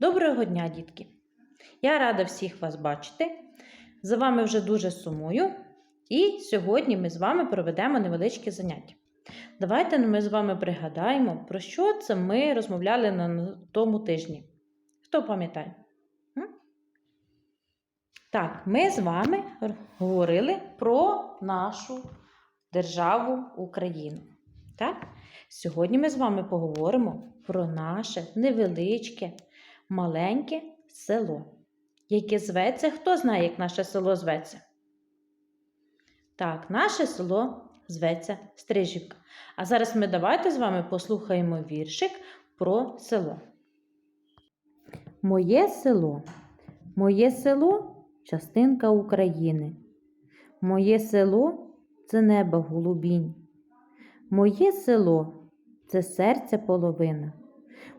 Доброго дня, дітки! Я рада всіх вас бачити. За вами вже дуже сумую. І сьогодні ми з вами проведемо невеличке заняття. Давайте ми з вами пригадаємо, про що це ми розмовляли на тому тижні. Хто пам'ятає? Так, ми з вами говорили про нашу державу Україну. Так? Сьогодні ми з вами поговоримо про наше невеличке, маленьке село, яке зветься. Хто знає, як наше село зветься? Так, наше село зветься Стрижівка. А зараз ми давайте з вами послухаємо віршик про село. Моє село. Моє село частинка України. Моє село це небо голубінь. Моє село це серця половина.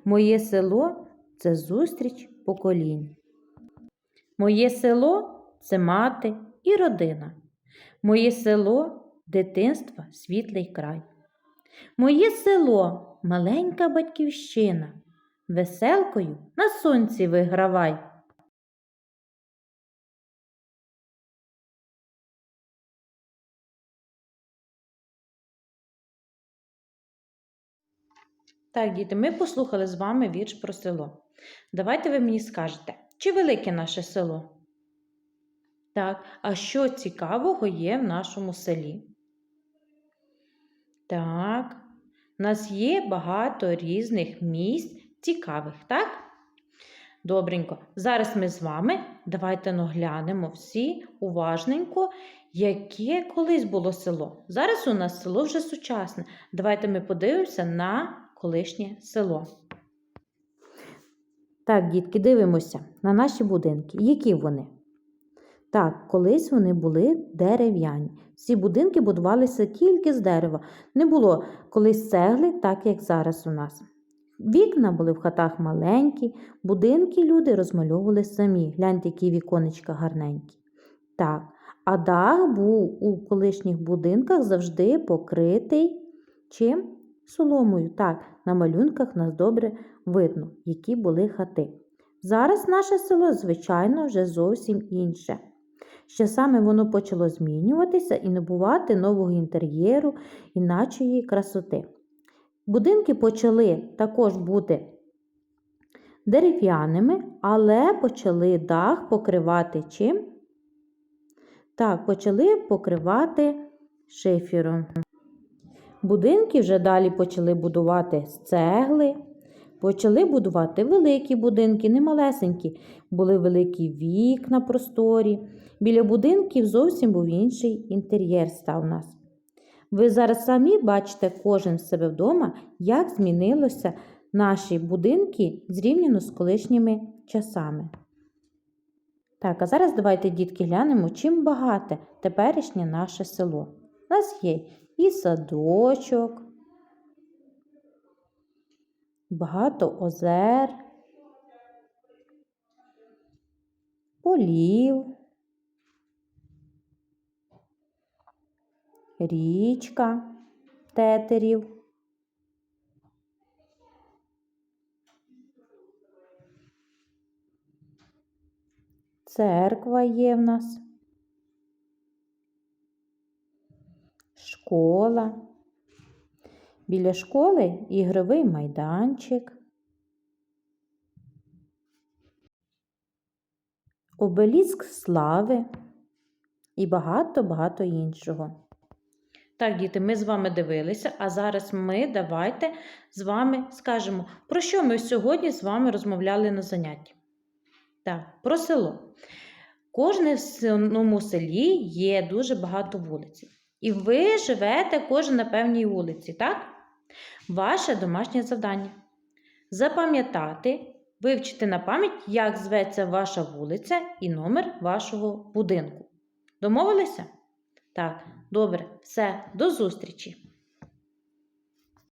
Моє село це зустріч поколінь. Моє село це мати і родина. Моє село дитинство, світлий край. Моє село маленька батьківщина. Веселкою на сонці вигравай. Так, діти, ми послухали з вами вірш про село. Давайте ви мені скажете, чи велике наше село? Так, а що цікавого є в нашому селі? Так, у нас є багато різних місць цікавих, так? Добренько. Зараз ми з вами давайте наглянемо всі уважненько, яке колись було село. Зараз у нас село вже сучасне. Давайте ми подивимося на колишнє село. Так, дітки, дивимося на наші будинки. Які вони? Так, колись вони були дерев'яні. Всі будинки будувалися тільки з дерева. Не було колись цегли, так як зараз у нас. Вікна були в хатах маленькі, будинки люди розмальовували самі. Гляньте, які віконечка гарненькі. Так, а дах був у колишніх будинках завжди покритий чим? Соломою. Так, на малюнках нас добре видно, які були хати. Зараз наше село, звичайно, вже зовсім інше. Ще саме воно почало змінюватися і набувати нового інтер'єру, іначої красоти. Будинки почали також бути дерев'яними, але почали дах покривати чим? Так, почали покривати шифером. Будинки вже далі почали будувати з цегли, почали будувати великі будинки, не малесенькі, були великі вікна просторі. Біля будинків зовсім був інший інтер'єр став у нас. Ви зараз самі бачите кожен в себе вдома, як змінилося наші будинки зрівняно з колишніми часами. Так, а зараз давайте, дітки, глянемо, чим багате теперішнє наше село. У нас є і садочок, багато озер, полів, річка тетерів. Церква є в нас. Школа. Біля школи ігровий майданчик. Обеліск слави і багато-багато іншого. Так, діти, ми з вами дивилися, а зараз ми давайте з вами скажемо, про що ми сьогодні з вами розмовляли на занятті. Так, про село. В самому селі є дуже багато вулиць. І ви живете кожен на певній вулиці, так? Ваше домашнє завдання запам'ятати, вивчити на пам'ять, як зветься ваша вулиця і номер вашого будинку. Домовилися? Так, добре, все, до зустрічі!